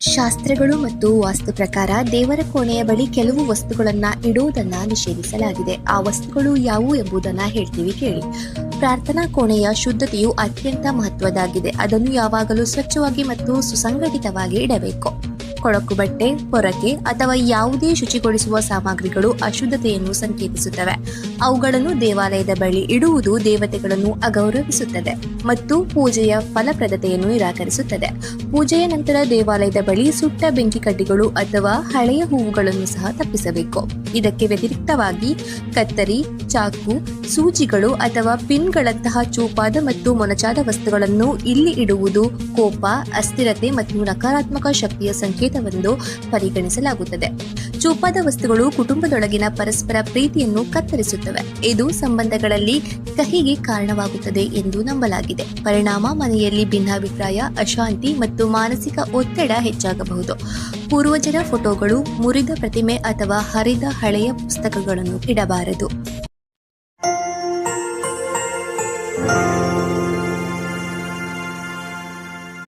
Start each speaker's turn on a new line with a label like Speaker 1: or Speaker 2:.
Speaker 1: ಶಾಸ್ತ್ರಗಳು ಮತ್ತು ವಾಸ್ತು ಪ್ರಕಾರ ದೇವರ ಕೋಣೆಯ ಬಳಿ ಕೆಲವು ವಸ್ತುಗಳನ್ನ ಇಡುವುದನ್ನ ನಿಷೇಧಿಸಲಾಗಿದೆ. ಆ ವಸ್ತುಗಳು ಯಾವುವು ಎಂಬುದನ್ನ ಹೇಳ್ತೀವಿ ಕೇಳಿ. ಪ್ರಾರ್ಥನಾ ಕೋಣೆಯ ಶುದ್ಧತೆಯು ಅತ್ಯಂತ ಮಹತ್ವದಾಗಿದೆ. ಅದನ್ನು ಯಾವಾಗಲೂ ಸ್ವಚ್ಛವಾಗಿ ಮತ್ತು ಸುಸಂಘಟಿತವಾಗಿ ಇಡಬೇಕು. ಕೊಳಕು ಬಟ್ಟೆ, ಪೊರಕೆ ಅಥವಾ ಯಾವುದೇ ಶುಚಿಗೊಳಿಸುವ ಸಾಮಗ್ರಿಗಳು ಅಶುದ್ಧತೆಯನ್ನು ಸಂಕೇತಿಸುತ್ತವೆ. ಅವುಗಳನ್ನು ದೇವಾಲಯದ ಬಳಿ ಇಡುವುದು ದೇವತೆಗಳನ್ನು ಅಗೌರವಿಸುತ್ತದೆ ಮತ್ತು ಪೂಜೆಯ ಫಲಪ್ರದತೆಯನ್ನು ನಿರಾಕರಿಸುತ್ತದೆ. ಪೂಜೆಯ ನಂತರ ದೇವಾಲಯದ ಬಳಿ ಸುಟ್ಟ ಬೆಂಕಿ ಕಡ್ಡಿಗಳು ಅಥವಾ ಹಳೆಯ ಹೂವುಗಳನ್ನು ಸಹ ತಪ್ಪಿಸಬೇಕು. ಇದಕ್ಕೆ ವ್ಯತಿರಿಕ್ತವಾಗಿ ಕತ್ತರಿ, ಚಾಕು, ಸೂಜಿಗಳು ಅಥವಾ ಪಿನ್ಗಳಂತಹ ಚೂಪಾದ ಮತ್ತು ಮೊನಚಾದ ವಸ್ತುಗಳನ್ನು ಇಲ್ಲಿ ಇಡುವುದು ಕೋಪ, ಅಸ್ಥಿರತೆ ಮತ್ತು ನಕಾರಾತ್ಮಕ ಶಕ್ತಿಯ ಸಂಕೇತವೆಂದು ಪರಿಗಣಿಸಲಾಗುತ್ತದೆ. ಚೂಪಾದ ವಸ್ತುಗಳು ಕುಟುಂಬದೊಳಗಿನ ಪರಸ್ಪರ ಪ್ರೀತಿಯನ್ನು ಕತ್ತರಿಸುತ್ತವೆ. ಇದು ಸಂಬಂಧಗಳಲ್ಲಿ ಕಹಿಗೆ ಕಾರಣವಾಗುತ್ತದೆ ಎಂದು ನಂಬಲಾಗಿದೆ. ಪರಿಣಾಮ ಮನೆಯಲ್ಲಿ ಭಿನ್ನಾಭಿಪ್ರಾಯ, ಅಶಾಂತಿ ಮತ್ತು ಮಾನಸಿಕ ಒತ್ತಡ ಹೆಚ್ಚಾಗಬಹುದು. ಪೂರ್ವಜರ ಫೋಟೋಗಳು ಮುರಿದ ಪ್ರತಿಮೆ ಅಥವಾ ಹರಿದ ಹಳೆಯ ಪುಸ್ತಕಗಳನ್ನು ಇಡಬಾರದು.